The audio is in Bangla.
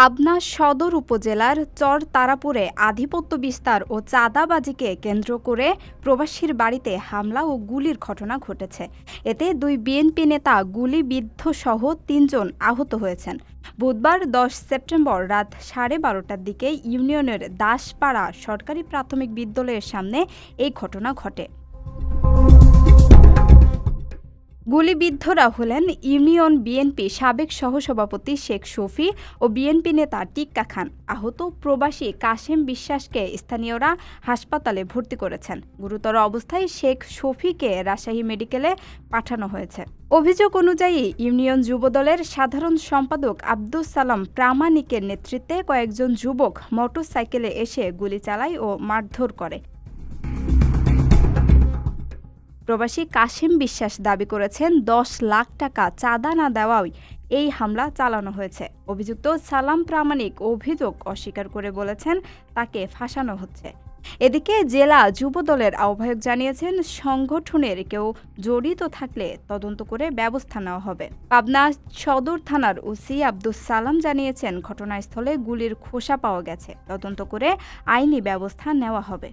পাবনা সদর উপজেলার চর তারাপুরে আধিপত্য বিস্তার ও চাঁদাবাজিকে কেন্দ্র করে প্রবাসীর বাড়িতে হামলা ও গুলির ঘটনা ঘটেছে। এতে দুই বিএনপি নেতা গুলিবিদ্ধ সহ তিনজন আহত হয়েছেন। বুধবার দশ সেপ্টেম্বর রাত সাড়ে বারোটার দিকে ইউনিয়নের দাসপাড়া সরকারি প্রাথমিক বিদ্যালয়ের সামনে এই ঘটনা ঘটে। গুলিবিদ্ধরা হলেন ইউনিয়ন বিএনপি সাবেক সহসভাপতি শেখ শফি ও বিএনপি নেতা টিক্কা খান। আহত প্রবাসী কাশেম বিশ্বাসকে স্থানীয়রা হাসপাতালে ভর্তি করেছেন। গুরুতর অবস্থায় শেখ শফিকে রাজশাহী মেডিকেলে পাঠানো হয়েছে। অভিযোগ অনুযায়ী ইউনিয়ন যুবদলের সাধারণ সম্পাদক আব্দুস সালাম প্রামাণিকের নেতৃত্বে কয়েকজন যুবক মোটরসাইকেলে এসে গুলি চালায় ও মারধর করে। প্রবাসী কাশিম বিশ্বাস দাবি করেছেন, দশ লাখ টাকা চাঁদা না দেওয়াই এই হামলা চালানো হয়েছে। অভিযুক্ত সালাম প্রামাণিক অভিযোগ অস্বীকার করে বলেছেন, তাকে ফাঁসানো হচ্ছে। এদিকে জেলা যুবদলের আহ্বায়ক জানিয়েছেন, সংগঠনের কেউ জড়িত থাকলে তদন্ত করে ব্যবস্থা নেওয়া হবে। পাবনা সদর থানার ওসি আব্দুস সালাম জানিয়েছেন, ঘটনাস্থলে গুলির খোসা পাওয়া গেছে। তদন্ত করে আইনি ব্যবস্থা নেওয়া হবে।